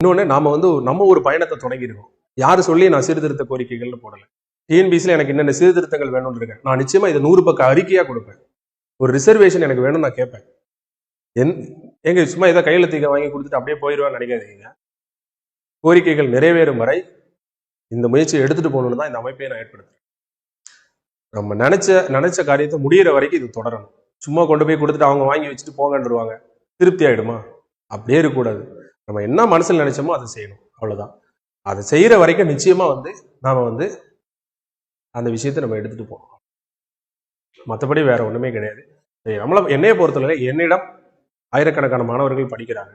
இன்னொன்று நாம வந்து நம்ம ஒரு பயணத்தை தொடங்கியிருக்கோம். யார் சொல்லி நான் சீர்திருத்த கோரிக்கைகள்னு போடலை. டிஎன்பிசியில் எனக்கு என்னென்ன சீர்திருத்தங்கள் வேணும்னு இருக்கேன். நான் நிச்சயமாக இதை நூறு பக்கம் அறிக்கையாக கொடுப்பேன். ஒரு ரிசர்வேஷன் எனக்கு வேணும்னு நான் கேட்பேன். என் எங்க சும்மா ஏதோ தீக்க வாங்கி கொடுத்துட்டு அப்படியே போயிடுவேன்னு நினைக்காதீங்க. கோரிக்கைகள் நிறைவேறும் வரை இந்த முயற்சியை எடுத்துட்டு போகணும்னு தான் இந்த அமைப்பை நான் ஏற்படுத்துறேன். நம்ம நினைச்ச நினைச்ச காரியத்தை முடியிற வரைக்கும் இது தொடரணும். சும்மா கொண்டு போய் கொடுத்துட்டு அவங்க வாங்கி வச்சுட்டு போங்கன்றுவாங்க திருப்தி ஆயிடுமா? அப்படியே இருக்கக்கூடாது. நம்ம என்ன மனசில் நினைச்சோமோ அதை செய்யணும். அவ்வளவுதான். அதை செய்யற வரைக்கும் நிச்சயமா வந்து நாம வந்து அந்த விஷயத்தை நம்ம எடுத்துட்டு போகணும். மற்றபடி வேற ஒண்ணுமே கிடையாது. சரி, நம்மள என்னைய பொறுத்தவரை என்னிடம் ஆயிரக்கணக்கான மாணவர்கள் படிக்கிறாங்க.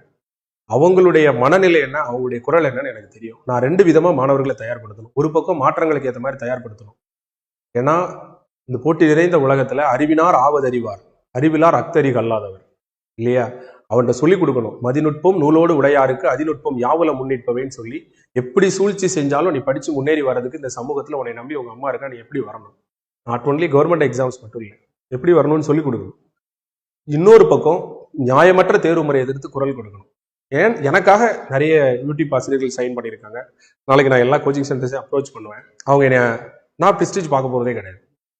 அவங்களுடைய மனநிலை என்ன அவங்களுடைய குரல் என்னன்னு எனக்கு தெரியும். நான் ரெண்டு விதமா மாணவர்களை தயார்படுத்தணும். ஒரு பக்கம் மாற்றங்களுக்கு ஏற்ற மாதிரி தயார்படுத்தணும். ஏன்னா இந்த போட்டி நிறைந்த உலகத்துல அறிவினார் ஆவதறிவார். அறிவிலார் அக்தறி கல்லாதவர் இல்லையா? அவன்கிட்ட சொல்லி கொடுக்கணும். மதிநுட்பம் நூலோடு உடையாருக்கு அதிநுட்பம் யாவுல முன்னிற்பவேன்னு சொல்லி எப்படி சூழ்ச்சி செஞ்சாலும் நீ படித்து முன்னேறி வர்றதுக்கு இந்த சமூகத்தில் உன்னை நம்பி உங்க அம்மா இருக்கா? நீ எப்படி வரணும்? நாட் ஒன்லி கவர்மெண்ட் எக்ஸாம்ஸ் மட்டும் இல்லை எப்படி வரணும்னு சொல்லி கொடுக்கணும். இன்னொரு பக்கம் நியாயமற்ற தேர்வு முறையை எதிர்த்து குரல் கொடுக்கணும். ஏன்? எனக்காக நிறைய யூடியூப் ஆசிரியர்கள் சைன் பண்ணியிருக்காங்க. நாளைக்கு நான் எல்லா கோச்சிங் சென்டர்ஸையும் அப்ரோச் பண்ணுவேன். அவங்க என்னை நான் ப்ரிஸ்டேஜ் பார்க்க போகிறதே கிடையாது.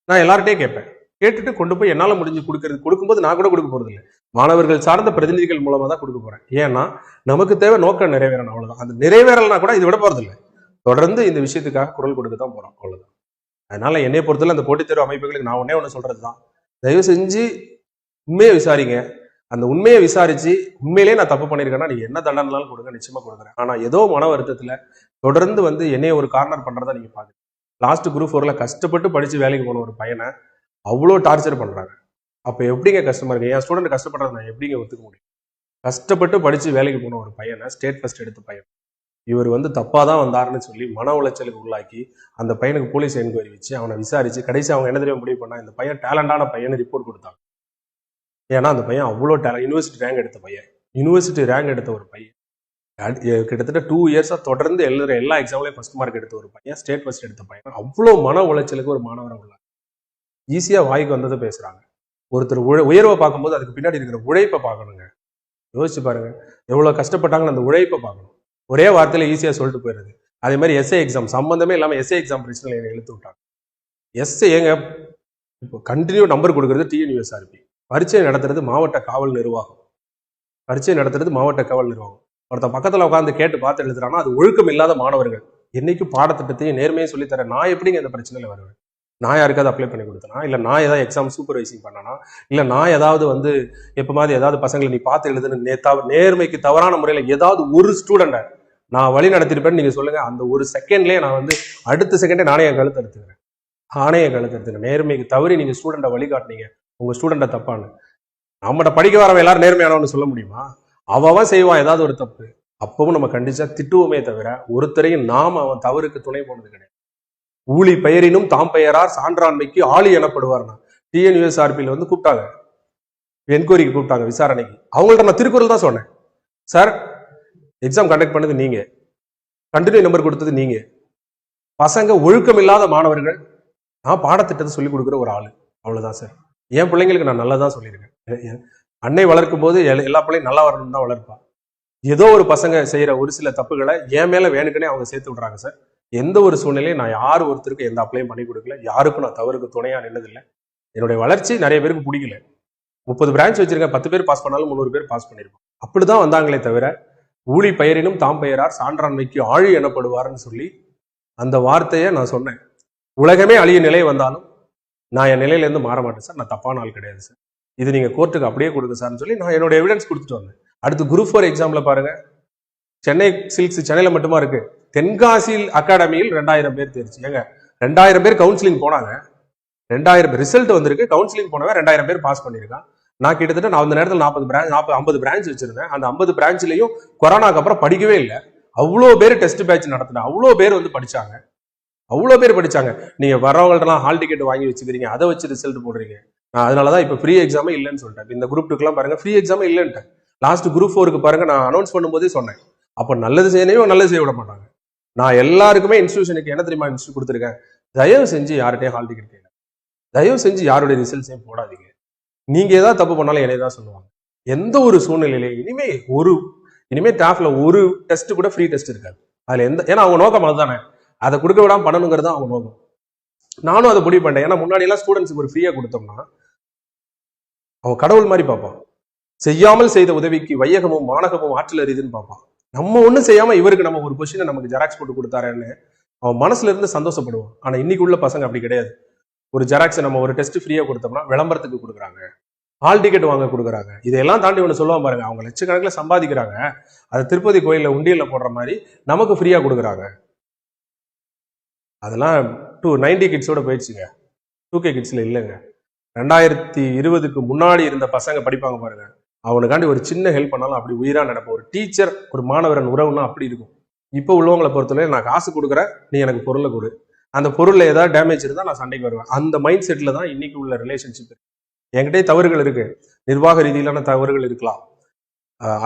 நான் எல்லார்ட்டையும் கேட்பேன். கேட்டுட்டு கொண்டு போய் என்னால் முடிஞ்சு கொடுக்கறது கொடுக்கும்போது நான் கூட கொடுக்க போறது இல்லை மாணவர்கள் சார்ந்த பிரதிநிதிகள் மூலமாக தான் கொடுக்க போறேன். ஏன்னா நமக்கு தேவை நோக்கம் நிறைவேறணும் அவ்வளோதான் அந்த நிறைவேறலைனா கூட இது விட போறது இல்லை தொடர்ந்து இந்த விஷயத்துக்காக குரல் கொடுக்க தான் போறோம் அவ்வளோதான் அதனால என்னை பொறுத்தவரை அந்த போட்டித் தேர்வு அமைப்புகளுக்கு நான் ஒன்னே ஒன்று சொல்றது தான். தயவு செஞ்சு உண்மையை விசாரிங்க. அந்த உண்மையை விசாரிச்சு உண்மையிலேயே நான் தப்பு பண்ணியிருக்கேன்னா நீங்க என்ன தண்டனைனாலும் கொடுங்க நிச்சயமா கொடுக்குறேன். ஆனா ஏதோ மன வருத்தத்துல தொடர்ந்து வந்து என்னைய ஒரு கார்னர் பண்றதா நீங்க பாருங்க. லாஸ்ட் குரூப் ஃபோர்ல கஷ்டப்பட்டு படிச்சு வேலைக்கு போன ஒரு பையனை அவ்வளோ டார்ச்சர் பண்ணுறாங்க அப்போ எப்படிங்க கஷ்டமாக என் ஸ்டூடெண்ட் கஷ்டப்படுறத நான் எப்படிங்க ஒத்துக்க முடியும்? கஷ்டப்பட்டு படித்து வேலைக்கு போன ஒரு பையனை ஸ்டேட் ஃபஸ்ட் எடுத்த பையன். இவர் வந்து தப்பாக தான் வந்தாருன்னு சொல்லி மன உளைச்சலுக்கு உள்ளாக்கி அந்த பையனுக்கு போலீஸ் என்கொயரி வச்சு அவனை விசாரித்து கடைசி அவங்க என்ன தெரியும் முடிவு பண்ணால் இந்த பையன் டேலண்டான பையனை ரிப்போர்ட் கொடுத்தாங்க. ஏன்னா அந்த பையன் அவ்வளோ டேலண்ட் யூனிவர்சிட்டி ரேங்க் எடுத்த பையன். யூனிவர்சிட்டி ரேங்க் எடுத்த ஒரு பையன். கிட்டத்தட்ட டூ இயர்ஸாக தொடர்ந்து எழுதுகிற எல்லா எக்ஸாம்லையும் ஃபஸ்ட் மார்க் எடுத்த ஒரு பையன் ஸ்டேட் ஃபஸ்ட் எடுத்த பையன். அவ்வளோ மன உளைச்சலுக்கு ஒரு மாணவரை உள்ள ஈஸியா வாய்க்கு வந்ததை பேசுறாங்க. ஒருத்தர் உழ உயர்வை பார்க்கும்போது அதுக்கு பின்னாடி இருக்கிற உழைப்பை பார்க்கணுங்க. யோசிச்சு பாருங்க. எவ்வளவு கஷ்டப்பட்டாங்கன்னு அந்த உழைப்பை பார்க்கணும். ஒரே வார்த்தையில ஈஸியா சொல்லிட்டு போயிடுது அதே மாதிரி எஸ்ஏ எக்ஸாம் சம்மந்தமே இல்லாமல் எஸ்ஏ எக்ஸாம் பிரச்சனை என்னை இழுத்து விட்டாங்க. எஸ்ஏ ஏங்க இப்போ கண்டினியூ நம்பர் கொடுக்கறது டிஎன்யூஎஸ்ஆர்பி பரீட்சை நடத்துறது மாவட்ட காவல் நிர்வாகம். பரீட்சை நடத்துறது மாவட்ட காவல் நிர்வாகம். ஒருத்தன் பக்கத்தில் உட்காந்து கேட்டு பார்த்து எழுதுறாங்கன்னா அது ஒழுக்கம் இல்லாத மாணவர்கள். என்னைக்கும் பாடத்திட்டத்தையும் நேர்மையும் சொல்லித்தரேன் நான் எப்படிங்க இந்த பிரச்சனையில் வருவேன்? நான் யாருக்காவது அப்ளை பண்ணி கொடுத்தனா? இல்லை நான் ஏதாவது எக்ஸாம் சூப்பர்வைசிங் பண்ணனா? இல்லை நான் ஏதாவது வந்து எப்ப மாதிரி ஏதாவது பசங்களை நீ பார்த்து எழுதுன்னு நே தவ- நேர்மைக்கு தவறான முறையில ஏதாவது ஒரு ஸ்டூடெண்ட்டை நான் வழி நடத்திருப்பேன்னு நீங்க சொல்லுங்க. அந்த ஒரு செகண்ட்லயே நான் வந்து அடுத்த செகண்டே நானே என் கழுத்து எடுத்துக்கிறேன். நானே என் கழுத்து எடுத்துக்கிறேன். நேர்மைக்கு தவறி நீங்கள் ஸ்டூடெண்ட்டை வழிகாட்டினீங்க. உங்க ஸ்டூடெண்ட்டை தப்பான்னு. நம்மகிட்ட படிக்க வரவன் எல்லாரும் நேர்மையானவன்னு சொல்ல முடியுமா? அவன் செய்வான் ஏதாவது ஒரு தப்பு. அப்பவும் நம்ம கண்டிச்சா திட்டுவோமே தவிர ஒருத்தரையும் நாம் அவன் தவறுக்கு துணை போனது கிடையாது. ஊழி பெயரினும் தாம் பெயரார் சான்றாண்மைக்கு ஆளி எனப்படுவார்னா டிஎன்யூஎஸ்ஆர்பியில் வந்து கூப்பிட்டாங்க. என்கொயரிக்கு கூப்பிட்டாங்க விசாரணைக்கு. அவங்கள்ட்ட நான் திருக்குறள் தான் சொன்னேன். சார் எக்ஸாம் கண்டக்ட் பண்ணது நீங்க. கண்டினியூ நம்பர் கொடுத்தது நீங்க. பசங்க ஒழுக்கம் இல்லாத மாணவர்கள். நான் பாடத்திட்டத்தை சொல்லிக் கொடுக்குற ஒரு ஆள். அவ்வளவுதான் சார் என் பிள்ளைங்களுக்கு நான் நல்லா தான் சொல்லியிருக்கேன் அன்னை வளர்க்கும் போது எல்லா பிள்ளையும் நல்லா வரணும்னு தான் வளர்ப்பா. ஏதோ ஒரு பசங்க செய்யற ஒரு சில தப்புகளை என் மேல வேணுக்கனே அவங்க சேர்த்து விடுறாங்க சார் எந்த ஒரு சூழ்நிலையும் நான் யார் ஒருத்தருக்கும் எந்த அப்ளையும் பண்ணி கொடுக்கல. யாருக்கும் நான் தவறுக்கு துணையாக நின்னதில்லை. என்னுடைய வளர்ச்சி நிறைய பேருக்கு பிடிக்கல. முப்பது பிரான்ச் வச்சிருக்கேன். பத்து பேர் பாஸ் பண்ணாலும் முந்நூறு பேர் பாஸ் பண்ணிருப்போம் அப்படிதான் வந்தாங்களே தவிர ஊழி பெயரினும் தாம் பெயரார் சான்றாண்மைக்கு ஆழி எனப்படுவார்னு சொல்லி அந்த வார்த்தையை நான் சொன்னேன். உலகமே அழிய நிலை வந்தாலும் நான் என் நிலையிலேருந்து மாற மாட்டேன் சார். நான் தப்பான ஆள் கிடையாது சார். இது நீங்கள் கோர்ட்டுக்கு அப்படியே கொடுங்க சார்னு சொல்லி நான் என்னோட எவிடன்ஸ் கொடுத்துட்டு வந்தேன். அடுத்து குரூப் ஃபோர் எக்ஸாம்ல பாருங்க. சென்னை சில்க்ஸ் சென்னையில் மட்டுமா இருக்குது தென்காசியில் அகாடமியில் ரெண்டாயிரம் பேர் தேர்ச்சி. ஏங்க ரெண்டாயிரம் பேர் கவுன்சிலிங் போனாங்க. ரெண்டாயிரம் ரிசல்ட் வந்திருக்கு. கவுன்சிலிங் போனவன் ரெண்டாயிரம் பேர் பாஸ் பண்ணியிருக்கான். நான் கிட்டத்தட்ட நான் அந்த நேரத்தில் நாற்பது பிரான்ச் நாற்பது ஐம்பது பிரான்ச் வச்சிருந்தேன். அந்த ஐம்பது பிரான்ச்லையும் கொரோனாக்கு அப்புறம் படிக்கவே இல்லை. அவ்வளோ பேர் டெஸ்ட் பேட்ச் நடத்தினேன் அவ்வளோ பேர் வந்து படித்தாங்க அவ்வளோ பேர் படித்தாங்க நீங்கள் வரவங்கள்ட்டலாம் ஹால் டிக்கெட் வாங்கி வச்சுக்கிறீங்க. அதை வச்சு ரிசல்ட் போடுறீங்க. நான் அதனால தான் இப்போ ஃப்ரீ எக்ஸாமே இல்லைன்னு சொல்லிட்டேன். இந்த குரூப் டூக்கெலாம் பாருங்கள் ஃப்ரீ எக்ஸாமே இல்லைன்ட்டேன். லாஸ்ட் குரூப் ஃபோருக்கு பாருங்கள் நான் அனௌன்ஸ் பண்ணும்போதே சொன்னேன். அப்போ நல்லது செய்யணும் நல்லது செய்ய விட மாட்டாங்க. நான் எல்லாருக்குமே இன்ஸ்டியூஷனுக்கு என்ன தெரியுமா இன்ஸ்டியூட் கொடுத்துருக்கேன்? தயவு செஞ்சு யார்கிட்டயும் ஹால் டிக்கெட் கேட்க தயவு செஞ்சு யாருடைய ரிசல்ட்ஸையும் போடாதீங்க. நீங்க ஏதாவது தப்பு பண்ணாலும் என்னை தான் சொல்லுவாங்க. எந்த ஒரு சூழ்நிலையிலையும் இனிமே ஒரு இனிமே டாஃப்ல ஒரு டெஸ்ட் கூட ஃப்ரீ டெஸ்ட் இருக்காது. அதுல எந்த ஏன்னா அவங்க நோக்கம் அதுதானே. அதை கொடுக்க விடாம பண்ணணுங்கிறது தான் அவங்க நோக்கம். நானும் அதை முடிவு பண்ணேன் ஏன்னா முன்னாடி எல்லாம் ஸ்டூடெண்ட்ஸுக்கு ஒரு ஃப்ரீயா கொடுத்தோம்னா அவன் கடவுள் மாதிரி பார்ப்பான். செய்யாமல் செய்த உதவிக்கு வையகமும் மாணகமும் ஆற்றல் அறிதுன்னு பார்ப்பான். நம்ம ஒன்றும் செய்யாமல் இவருக்கு நம்ம ஒரு கொஷினை நமக்கு ஜெராக்ஸ் போட்டு கொடுத்தாருன்னு அவன் மனசுல இருந்து சந்தோஷப்படுவான். ஆனால் இன்னைக்கு உள்ள பசங்க அப்படி கிடையாது. ஒரு ஜெராக்ஸை நம்ம ஒரு டெஸ்ட் ஃப்ரீயாக கொடுத்தோம்னா விளம்பரத்துக்கு கொடுக்குறாங்க. ஹால் டிக்கெட் வாங்க கொடுக்குறாங்க. இதெல்லாம் தாண்டி ஒன்று சொல்லுவான் பாருங்க. அவங்க லட்சக்கணக்கில் சம்பாதிக்கிறாங்க. அதை திருப்பதி கோயிலில் உண்டியலில் போடுற மாதிரி நமக்கு ஃப்ரீயாக கொடுக்குறாங்க. அதெல்லாம் டூ நைன்டி கிட்ஸோட போயிடுச்சுங்க. டூ கே கிட்ஸில் இல்லைங்க. ரெண்டாயிரத்தி இருபதுக்கு முன்னாடி இருந்த பசங்க படிப்பாங்க பாருங்க. அவனுக்காண்டி ஒரு சின்ன ஹெல்ப் பண்ணாலும் அப்படி உயிராக நடப்போம் ஒரு டீச்சர் ஒரு மாணவரன் உறவுனா அப்படி இருக்கும். இப்போ உள்ளவங்களை பொறுத்தவரை நான் காசு கொடுக்குறேன் நீ எனக்கு பொருளை கொடு. அந்த பொருளில் ஏதாவது டேமேஜ் இருந்தால் நான் சண்டைக்கு வருவேன். அந்த மைண்ட் செட்டில் தான் இன்னைக்கு உள்ள ரிலேஷன்ஷிப் என்கிட்டயே தவறுகள் இருக்கு. நிர்வாக ரீதியிலான தவறுகள் இருக்கலாம்.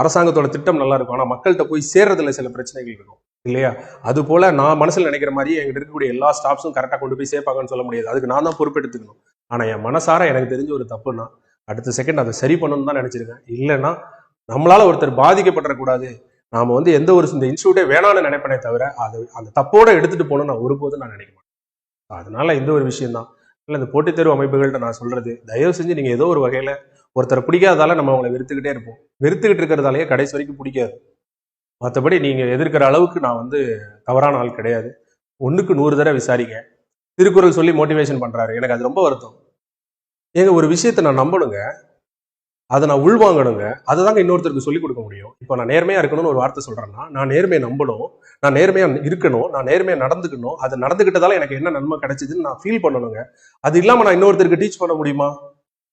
அரசாங்கத்தோட திட்டம் நல்லா இருக்கும். ஆனால் மக்கள்கிட்ட போய் சேர்றதுல சில பிரச்சனைகள் இருக்கும். இல்லையா? அது போல நான் மனசில் நினைக்கிற மாதிரி எங்கிட்ட இருக்கக்கூடிய எல்லா ஸ்டாஃப்ஸும் கரெக்டாக கொண்டு போய் சேர்ப்பாங்கன்னு சொல்ல முடியாது. அதுக்கு நான் தான் பொறுப்பெடுத்துக்கணும். ஆனால் என் மனசார எனக்கு தெரிஞ்ச ஒரு தப்புன்னா அடுத்த செகண்ட் அதை சரி பண்ணணும்னு தான் நினச்சிருக்கேன். இல்லைன்னா நம்மளால் ஒருத்தர் பாதிக்கப்படக்கூடாது. நாம் வந்து எந்த ஒரு இந்த இன்ஸ்டியூட்டே வேணாம்னு நினைப்பனே தவிர அது அந்த தப்போடு எடுத்துகிட்டு போகணும்னு நான் ஒருபோதும் நான் நினைக்க மாட்டேன். அதனால் இந்த ஒரு விஷயம் தான் இல்லை இந்த போட்டித் தேர்வு அமைப்புகள்கிட்ட நான் சொல்கிறது தயவு செஞ்சு நீங்கள் ஏதோ ஒரு வகையில் ஒருத்தரை பிடிக்காததால நம்ம அவங்களை வெறுத்துக்கிட்டே இருப்போம். வெறுத்துக்கிட்டு இருக்கிறதாலேயே கடைசி வரைக்கும் பிடிக்காது. மற்றபடி நீங்கள் எதிர்க்கிற அளவுக்கு நான் வந்து தவறான ஆள் கிடையாது. ஒன்றுக்கு நூறு தடவை விசாரிங்க. திருக்குறள் சொல்லி மோட்டிவேஷன் பண்ணுறாரு எனக்கு அது ரொம்ப வருத்தம். ஏங்க ஒரு விஷயத்தை நான் நம்பணுங்க. அதை நான் உள்வாங்கணுங்க. அதை தாங்க இன்னொருத்தருக்கு சொல்லிக் கொடுக்க முடியும். இப்போ நான் நேர்மையாக இருக்கணும்னு ஒரு வார்த்தை சொல்கிறேன்னா நான் நேர்மையை நம்பணும். நான் நேர்மையாக இருக்கணும். நான் நேர்மையாக நடந்துக்கணும். அது நடந்துக்கிட்டதால எனக்கு என்ன நன்மை கிடைச்சிதுன்னு நான் ஃபீல் பண்ணணுங்க. அது இல்லாமல் நான் இன்னொருத்தருக்கு டீச் பண்ண முடியுமா?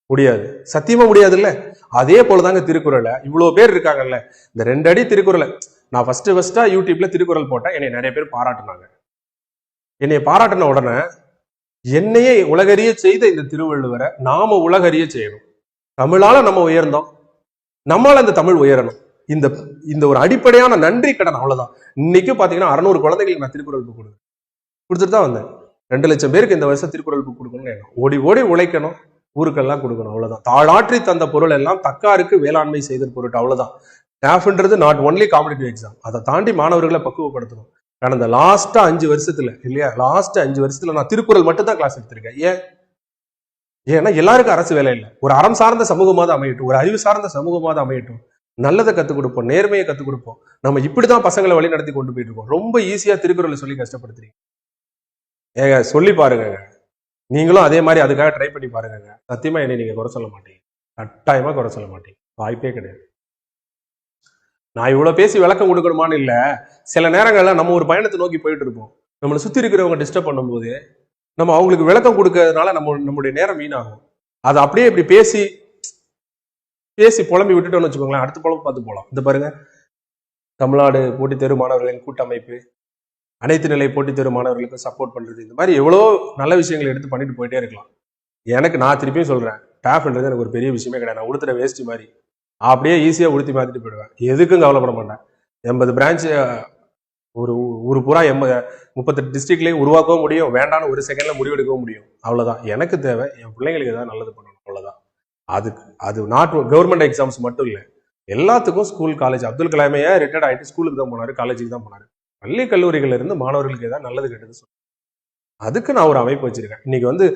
முடியாது. சத்தியமா முடியாதுல்ல. அதே போலதாங்க திருக்குறளை. இவ்வளோ பேர் இருக்காங்கல்ல. இந்த ரெண்டு அடி திருக்குறளை. நான் ஃபர்ஸ்ட் ஃபர்ஸ்ட்டாக யூடியூப்ல திருக்குறள் போட்டேன். என்னை நிறைய பேர் பாராட்டினாங்க. என்னை பாராட்டின உடனே என்னையே உலகறிய செய்த இந்த திருவள்ளுவரை நாம உலகறிய செய்யணும். தமிழால நம்ம உயர்ந்தோம். நம்மளால இந்த தமிழ் உயரணும். இந்த இந்த ஒரு அடிப்படையான நன்றி கடன் அவ்வளவுதான். இன்னைக்கு பாத்தீங்கன்னா அறநூறு குழந்தைகளுக்கு நான் திருக்குறள் புக் கொடுக்குறேன். கொடுத்துட்டு தான் வந்தேன். ரெண்டு லட்சம் பேருக்கு இந்த வருஷம் திருக்குறள் புக் கொடுக்கணும்னு என்ன ஓடி ஓடி உழைக்கணும். ஊருக்கெல்லாம் கொடுக்கணும். அவ்வளவுதான். தாளாற்றி தந்த பொருள் எல்லாம் தக்காருக்கு வேளாண்மை செய்த பொருட்டு அவ்வளவுதான். டேஃப்ன்றது நாட் ஒன்லி காம்படிட்டிவ் எக்ஸாம் அதை தாண்டி மாணவர்களை பக்குவப்படுத்தணும். கடந்த லாஸ்டா அஞ்சு வருஷத்துல இல்லையா? லாஸ்ட் அஞ்சு வருஷத்துல நான் திருக்குறள் மட்டும் தான் கிளாஸ் எடுத்திருக்கேன். ஏன்? ஏன்னா எல்லாருக்கும் அரசு வேலை இல்லை. ஒரு அறம் சார்ந்த சமூகமாக தான் அமையட்டும். ஒரு அறிவு சார்ந்த சமூகமாக தான் அமையட்டும். நல்லதை கத்துக் கொடுப்போம் நேர்மையை கத்துக் கொடுப்போம். நம்ம இப்படிதான் பசங்களை வழி நடத்தி கொண்டு போயிட்டு இருக்கோம். ரொம்ப ஈஸியா திருக்குறளை சொல்லி கஷ்டப்படுத்துறீங்க. ஏங்க சொல்லி பாருங்க நீங்களும் அதே மாதிரி அதுக்காக ட்ரை பண்ணி பாருங்க சத்தியமா என்னை நீங்க குறை சொல்ல மாட்டீங்க. கட்டாயமா குறை சொல்ல மாட்டீங்க. வாய்ப்பே கிடையாது. நான் இவ்வளோ பேசி விளக்கம் கொடுக்கணுமான்னு இல்லை. சில நேரங்களில் நம்ம ஒரு பயணத்தை நோக்கி போயிட்டு இருப்போம். நம்மளை சுற்றி இருக்கிறவங்க டிஸ்டர்ப் பண்ணும்போது நம்ம அவங்களுக்கு விளக்கம் கொடுக்கறதுனால நம்ம நம்மளுடைய நேரம் வீணாகும். அதை அப்படியே இப்படி பேசி பேசி புலம்பி விட்டுட்டோம்னு வச்சுக்கோங்களேன் அடுத்த புலம்பு பார்த்து போகலாம் இந்த பாருங்க. தமிழ்நாடு போட்டித் தேர்வு மாணவர்களின் கூட்டமைப்பு அனைத்து நிலை போட்டித் தேர்வு மாணவர்களுக்கு சப்போர்ட் பண்றது. இந்த மாதிரி எவ்வளோ நல்ல விஷயங்களை எடுத்து பண்ணிட்டு போயிட்டே இருக்கலாம். எனக்கு நான் திருப்பியும் சொல்றேன். டாப்ன்றது எனக்கு ஒரு பெரிய விஷயமே கிடையாது. நான் உடுத்துற வேஸ்ட் மாதிரி. அப்படியே ஈஸியாக உடுத்தி மாற்றிட்டு போயிடுவேன். எதுக்கும் கவலைப்பட மாட்டேன். எண்பது பிரான்ச் ஒரு ஒரு புறா பூரா எண்பது முப்பத்தெட்டு டிஸ்ட்ரிக்ட்லேயும் உருவாக்கவும் முடியும். வேண்டாம்னு ஒரு செகண்டில் முடிவெடுக்கவும் முடியும். அவ்வளோதான் எனக்கு தேவை என் பிள்ளைங்களுக்கு ஏதாவது நல்லது பண்ணணும். அவ்வளோதான் அதுக்கு அது நாட் கவர்மெண்ட் எக்ஸாம்ஸ் மட்டும் இல்லை. எல்லாத்துக்கும் ஸ்கூல் காலேஜ் அப்துல் கலாமையே ரிட்டையர்ட் ஆகிட்டு ஸ்கூலுக்கு தான் போனாரு காலேஜுக்கு தான் போனார். பள்ளி கல்லூரிகள்ல இருந்து மாணவர்களுக்கு ஏதாவது நல்லது கெட்டது சொல்லணும் அதுக்கு நான் ஒரு அமைப்பு வச்சிருக்கேன். இன்னைக்கு வந்து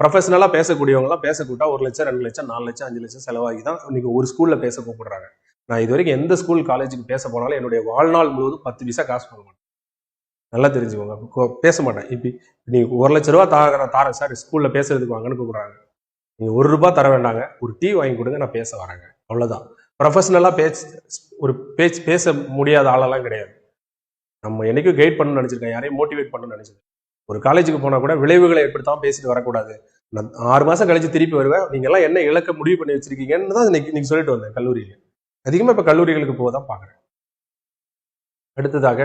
ப்ரொஃபஷனலாக பேசக்கூடியவங்கலாம் பேச கூட்டா ஒரு லட்சம் ரெண்டு லட்சம் நாலு லட்சம் அஞ்சு லட்சம் செலவாகி தான் இன்னைக்கு ஒரு ஸ்கூலில் பேச கூப்பிடுறாங்க. நான் இது வரைக்கும் எந்த ஸ்கூல் காலேஜுக்கு பேச போனாலும் என்னுடைய வாழ்நாள் முழுவதும் பத்து பைசா காசு பண்ண மாட்டேன். நல்லா தெரிஞ்சுக்கோங்க. பேச மாட்டேன். இப்போ நீ ஒரு லட்ச ரூபா தா நான் தாரேன் சார் ஸ்கூலில் பேசுறதுக்கு வாங்கன்னு கூப்பிடுறாங்க. நீங்கள் ஒரு ரூபா தர வேண்டாங்க. ஒரு டீ வாங்கி கொடுங்க நான் பேச வரேங்க. அவ்வளோதான் ப்ரொஃபஷனலாக பேச்சு ஒரு பேச்சு பேச முடியாத ஆளெல்லாம் கிடையாது. நம்ம என்னைக்கும் கைட் பண்ணணும்னு நினைச்சிருக்கேன். யாரையும் மோட்டிவேட் பண்ணணும்னு நினைச்சிருக்கேன். ஒரு காலேஜுக்கு போனா கூட விளைவுகளை ஏற்படுத்தாம பேசிட்டு வரக்கூடாது. நான் ஆறு மாசம் கழிச்சு திருப்பி வருவேன். நீங்க எல்லாம் என்ன இலக்க முடிவு பண்ணி வச்சிருக்கீங்கன்னு தான் இன்னைக்கு இன்னைக்கு சொல்லிட்டு வந்தேன் கல்லூரியில. அதிகமா இப்ப கல்லூரிகளுக்கு போக தான் பாக்குறேன் அடுத்ததாக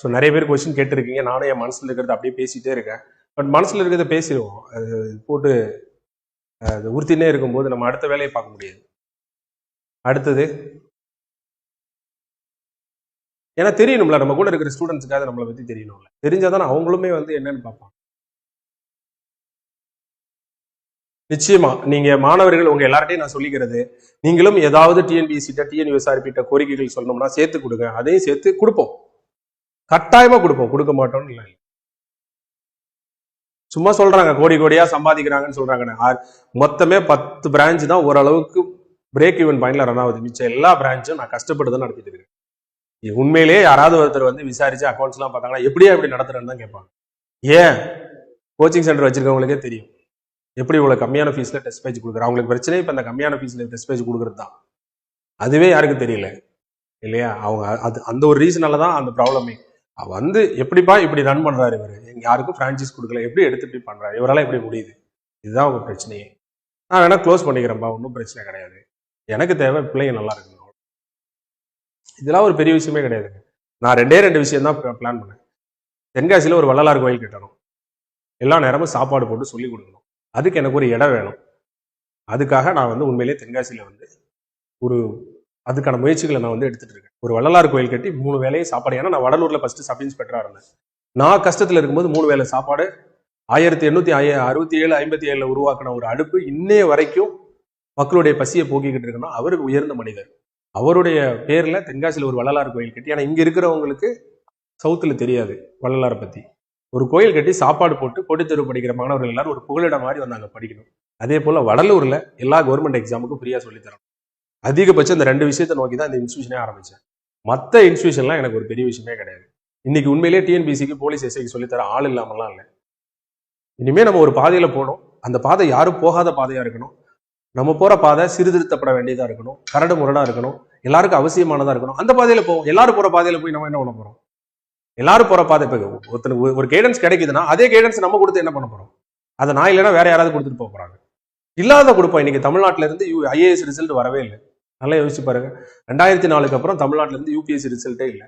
ஸோ நிறைய பேர் கொஸ்டின் கேட்டிருக்கீங்க. நானும் என் மனசுல இருக்கிறத அப்படியே பேசிட்டே இருக்கேன். பட் மனசுல இருக்கிறத பேசிடுவோம். அது போட்டு அது உறுத்தினே இருக்கும்போது நம்ம அடுத்த வேலையை பார்க்க முடியாது. அடுத்தது ஏன்னா தெரியணும்ல நம்ம கூட இருக்கிற ஸ்டூடெண்ட்ஸுக்காக நம்மளை பத்தி தெரியணும்ல. தெரிஞ்சாதானே அவங்களுமே வந்து என்னன்னு பார்ப்பாங்க. நிச்சயமா நீங்க மாணவர்கள் உங்க எல்லார்ட்டையும் நான் சொல்லிக்கிறது நீங்களும் ஏதாவது டிஎன்பிஎஸ்சிட்ட டிஎன்யூஎஸ்ஆர்பிட்ட கோரிக்கைகள் சொல்லணும்னா சேர்த்து கொடுங்க. அதையும் சேர்த்து கொடுப்போம். கட்டாயமா கொடுப்போம். கொடுக்க மாட்டோம்னு இல்லை. சும்மா சொல்றாங்க கோடி கோடியா சம்பாதிக்கிறாங்கன்னு சொல்றாங்க மொத்தமே பத்து பிரான்ச் தான் ஓரளவுக்கு பிரேக் ஈவன் பாயிண்ட்ல ரன் ஆகுது. மிச்சம் எல்லா பிரான்ச்சும் நான் கஷ்டப்பட்டு தான் நடத்திட்டு இருக்கேன். உண்மையிலேயே யாராவது ஒருத்தர் வந்து விசாரிச்சு அக்கௌண்ட்ஸ் எல்லாம் பார்த்தாங்கன்னா எப்படியா இப்படி நடத்துறேன்னு தான் கேட்பாங்க. ஏன்? கோச்சிங் சென்டர் வச்சிருக்கவங்களுக்கே தெரியும். எப்படி இவ்வளவு கம்மியான ஃபீஸ்ல டெஸ்ட் பேஜ் கொடுக்குற? அவங்களுக்கு பிரச்சனை இப்ப அந்த கம்மியான ஃபீஸ்ல டெஸ்ட் பேஜ் கொடுக்குறது தான். அதுவே யாருக்கும் தெரியல. இல்லையா? அவங்க அது அந்த ஒரு ரீசனால தான் அந்த ப்ராப்ளமே வந்து எப்படிப்பா இப்படி ரன் பண்றாரு இவர்? எங்க யாருக்கும் பிரான்ச்சைஸ் கொடுக்கல. எப்படி எடுத்து இப்படி பண்றாரு? இவரால எப்படி முடியுது? இதுதான் உங்க பிரச்சனையே. நான் வேணா க்ளோஸ் பண்ணிக்கிறேன்ப்பா ஒன்றும் பிரச்சனை கிடையாது. எனக்கு தேவை பிள்ளைங்க நல்லா இருக்கணும். இதெல்லாம் ஒரு பெரிய விஷயமே கிடையாது. நான் ரெண்டே ரெண்டு விஷயம் தான் பிளான் பண்ணேன். தென்காசியில ஒரு வள்ளலார் கோயில் கட்டணும். எல்லா நேரமும் சாப்பாடு போட்டு சொல்லி கொடுக்கணும். அதுக்கு எனக்கு ஒரு இடம் வேணும். அதுக்காக நான் வந்து உண்மையிலேயே தென்காசியில வந்து ஒரு அதுக்கான முயற்சிகளை நான் வந்து எடுத்துட்டு இருக்கேன். ஒரு வள்ளலார் கோயில் கட்டி மூணு வேலையும் சாப்பாடு. ஏன்னா நான் வடலூரில் ஃபஸ்ட்டு சப் இன்ஸ்பெக்டராக இருந்தேன். நான் கஷ்டத்தில் இருக்கும்போது மூணு வேளை சாப்பாடு ஆயிரத்தி எண்ணூத்தி ஐ- அறுபத்தி ஏழு ஐம்பத்தி ஏழில் உருவாக்கின ஒரு அடுப்பு இன்னைய வரைக்கும் மக்களுடைய பசியை போக்கிக்கிட்டு இருக்குன்னா அவருக்கு உயர்ந்த மனிதர். அவருடைய பேரில் தென்காசியில் ஒரு வள்ளலார் கோயில் கட்டி ஆனால் இங்கே இருக்கிறவங்களுக்கு சவுத்தில் தெரியாது வள்ளலாரை பற்றி ஒரு கோயில் கட்டி சாப்பாடு போட்டு போட்டுத்தெரு படிக்கிற மாணவர்கள் எல்லாரும் ஒரு புகலிடம் மாதிரி வந்தாங்க படிக்கணும். அதே போல் வடலூரில் எல்லா கவர்மெண்ட் எக்ஸாமுக்கும் ஃப்ரீயாக சொல்லித்தரணும் அதிகபட்சம் இந்த ரெண்டு விஷயத்தை நோக்கி தான் இந்த இன்ஸ்டியூஷனே ஆரம்பிச்சேன். மற்ற இன்ஸ்டியூஷன்லாம் எனக்கு ஒரு பெரிய விஷயமே கிடையாது. இன்னைக்கு உண்மையிலேயே டிஎன்பிசிக்கு போலீஸ் எஸ்ஐக்கு சொல்லித்தர ஆள் இல்லாமலாம் இல்லை. இனிமேல் நம்ம ஒரு பாதையில் போனோம் அந்த பாதை யாரும் போகாத பாதையாக இருக்கணும். நம்ம போகிற பாதை சீர்திருத்தப்பட வேண்டியதாக இருக்கணும். கரடு முரடாக இருக்கணும். எல்லாருக்கும் அவசியமானதாக இருக்கணும். அந்த பாதையில் போவோம். எல்லாரும் போகிற பாதையில் போய் நம்ம என்ன பண்ண போகிறோம் எல்லாரும் போகிற பாதை இப்போ ஒருத்தனுக்கு ஒரு- ஒரு கைடன்ஸ் கிடைக்குதுன்னா அதே கைடன்ஸ் நம்ம கொடுத்து என்ன பண்ண போகிறோம் அதை நான் இல்லைன்னா வேற யாராவது கொடுத்துட்டு போக போகிறாங்க இல்லாத கொடுப்போம் இன்னைக்கு தமிழ்நாட்டிலேருந்து இருந்து ஐஏஎஸ் ரிசல்ட் வரவே இல்லை. நல்லா யோசிச்சு பாருங்க. ரெண்டாயிரத்தி நாலுக்கு அப்புறம் தமிழ்நாட்டுல இருந்து யூபிஎஸ்சி ரிசல்ட்டே இல்லை.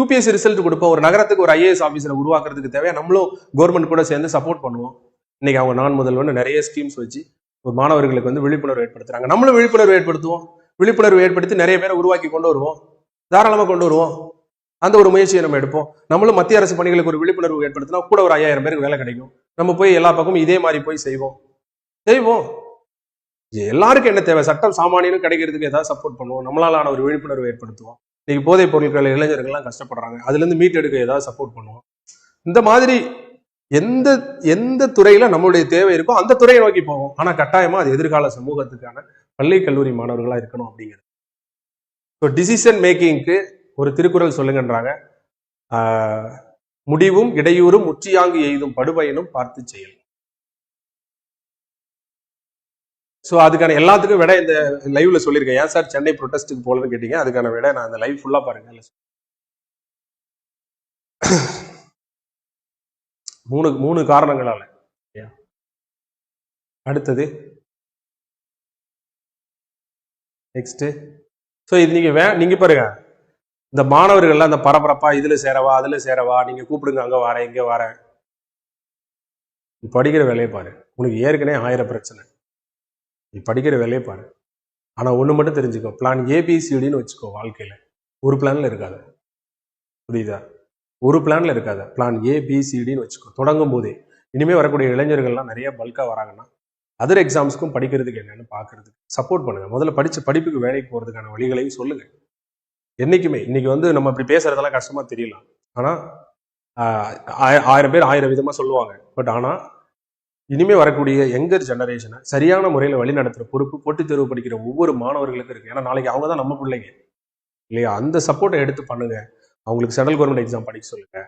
யூபிஎஸ்சி ரிசல்ட் கொடுப்போம். ஒரு நகரத்துக்கு ஒரு ஐஏஎஸ் ஆஃபீஸரை உருவாக்குறதுக்கு தேவையா? நம்மளும் கவர்மெண்ட் கூட சேர்ந்து சப்போர்ட் பண்ணுவோம். இன்னைக்கு அவங்க நான் முதல்வன் நிறைய ஸ்கீம்ஸ் வச்சு மாணவர்களுக்கு வந்து விழிப்புணர்வு ஏற்படுத்துறாங்க. நம்மளும் விழிப்புணர்வு ஏற்படுத்துவோம். விழிப்புணர்வு ஏற்படுத்தி நிறைய பேரை உருவாக்கி கொண்டு வருவோம். தாராளமாக கொண்டு வருவோம். அந்த ஒரு முயற்சியை நம்ம எடுப்போம். நம்மளும் மத்திய அரசு பணிகளுக்கு ஒரு விழிப்புணர்வு ஏற்படுத்தினா கூட ஒரு ஐயாயிரம் பேருக்கு வேலை கிடைக்கும். நம்ம போய் எல்லா பக்கமும் இதே மாதிரி போய் செய்வோம். செய்வோம். எல்லாருக்கும் என்ன தேவை? சட்டம் சாமானியனும் கிடைக்கிறதுக்கு ஏதாவது சப்போர்ட் பண்ணுவோம். நம்மளாலான ஒரு விழிப்புணர்வு ஏற்படுத்துவோம். இன்னைக்கு போதைப் பொருட்கள் இளைஞர்கள்லாம் கஷ்டப்படுறாங்க. அதுல இருந்து மீட்டெடுக்க ஏதாவது சப்போர்ட் பண்ணுவோம். இந்த மாதிரி எந்த எந்த துறையில நம்மளுடைய தேவை இருக்கோ அந்த துறையை நோக்கி போவோம் ஆனா கட்டாயமா அது எதிர்கால சமூகத்துக்கான பள்ளி கல்லூரி மாணவர்களா இருக்கணும் அப்படிங்கிறது. ஸோ டிசிஷன் மேக்கிங்க்கு ஒரு திருக்குறள் சொல்லுங்கன்றாங்க. முடிவும் இடையூறும் முற்றியாங்கு எய்தும் படுபயனும் பார்த்து செயல். ஸோ அதுக்கான எல்லாத்துக்கும் விட இந்த லைவ்ல சொல்லியிருக்கேன். ஏன் சார் சென்னை ப்ரொட்டஸ்ட்டுக்கு போகலன்னு கேட்டீங்க? அதுக்கான விட நான் அந்த லைவ் ஃபுல்லாக பாருங்க. அதுல மூணு மூணு காரணங்களால. அடுத்தது. நெக்ஸ்ட் ஸோ இது நீங்க வே நீங்க பாருங்க. இந்த மாணவர்கள்லாம் அந்த பரபரப்பா இதுல சேரவா அதுல சேரவா நீங்க கூப்பிடுங்க அங்க வரேன் இங்க வரேன். நீ படிக்கிற வேலையை பாரு. உனக்கு ஏற்கனவே ஆயிரம் பிரச்சனை. நீ படிக்கிற வேலையை பாரு. ஆனா ஒண்ணு மட்டும் தெரிஞ்சுக்கோ. பிளான் ஏபிசிடின்னு வச்சுக்கோ வாழ்க்கையில. ஒரு பிளான்ல இருக்காது. புரியுதா? ஒரு பிளான்ல இருக்காது. பிளான் ஏபிசிடின்னு வச்சுக்கோ. தொடங்கும் போதே. இனிமே வரக்கூடிய இளைஞர்கள்லாம் நிறைய பல்காக வராங்கன்னா அதர் எக்ஸாம்ஸ்க்கும் படிக்கிறதுக்கு என்னன்னு பார்க்கறதுக்கு சப்போர்ட் பண்ணுங்க. முதல்ல படிச்ச படிப்புக்கு வேலைக்கு போறதுக்கான வழிகளையும் சொல்லுங்க. என்னைக்குமே. இன்னைக்கு வந்து நம்ம இப்படி பேசுறதெல்லாம் கஷ்டமா தெரியலாம் ஆனா ஆயிரம் பேர் ஆயிரம் விதமா சொல்லுவாங்க. பட் ஆனா இனிமே வரக்கூடிய யங்கர் ஜெனரேஷனை சரியான முறையில் வழி நடத்துகிற பொறுப்பு போட்டித் தேர்வு படிக்கிற ஒவ்வொரு மாணவர்களுக்கும் இருக்கு. ஏன்னா நாளைக்கு அவங்க தான் நம்ம பிள்ளைங்க. இல்லையா? அந்த சப்போர்ட்டை எடுத்து பண்ணுங்க. அவங்களுக்கு சென்ட்ரல் கவர்மெண்ட் எக்ஸாம் படிக்க சொல்லுங்க.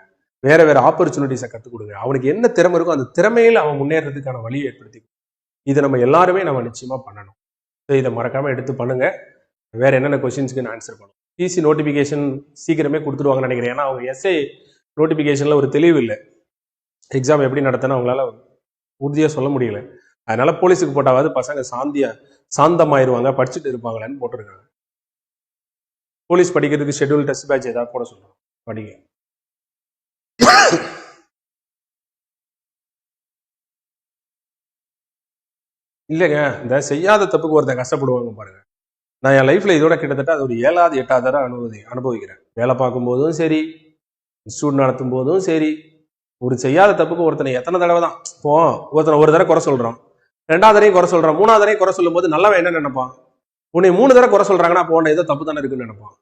வேற வேற ஆப்பர்ச்சுனிட்டிஸை கற்றுக் கொடுங்க. அவனுக்கு என்ன திறமை இருக்கோ அந்த திறமையில் அவன் முன்னேறதுக்கான வழியை ஏற்படுத்தி இதை நம்ம எல்லாருமே நம்ம நிச்சயமாக பண்ணணும். ஸோ இதை மறக்காமல் எடுத்து பண்ணுங்க. வேற என்னென்ன கொஸ்டின்ஸ்க்கு ஆன்சர் பண்ணும் பிசி நோட்டிஃபிகேஷன் சீக்கிரமே கொடுத்துருவாங்கன்னு நினைக்கிறேன். ஏன்னா அவங்க எஸ்ஐ நோட்டிஃபிகேஷனில் ஒரு தெளிவு இல்லை. எக்ஸாம் எப்படி நடத்தினா அவங்களால உறுதியாக சொல்ல முடியல. அதனால போலீஸுக்கு போட்டாவது பசங்க சாந்தியா சாந்தமாயிருவாங்க படிச்சுட்டு இருப்பாங்களேன்னு போட்டிருக்காங்க. போலீஸ் படிக்கிறதுக்கு ஷெட்யூல் டெஸ்ட் பேட்ச் ஏதாவது போட சொல்றோம் படிங்க. இல்லைங்க இந்த செய்யாத தப்புக்கு ஒருத்தன் கஷ்டப்படுவாங்க பாருங்க. நான் என் லைஃப்ல இதோட கிட்டத்தட்ட அது ஒரு ஏழாவது எட்டாவது தடவை அனுபவி அனுபவிக்கிறேன். வேலை பார்க்கும் போதும் சரி இன்ஸ்டியூட் நடத்தும் போதும் சரி ஒரு செய்யாத தப்புக்கு ஒருத்தனை எத்தனை தடவை தான் இப்போ ஒருத்தனை ஒரு தடவை குறை சொல்றோம் ரெண்டாவது தடவையும் குறை சொல்றோம் மூணாவது தடவையும் குறை சொல்லும்போது நல்லவன் என்ன நினைப்பான்? உன்னை மூணு தடவை குறை சொல்றாங்கன்னா போன உன்னை ஏதோ தப்பு தானே இருக்குன்னு நினைப்பான்.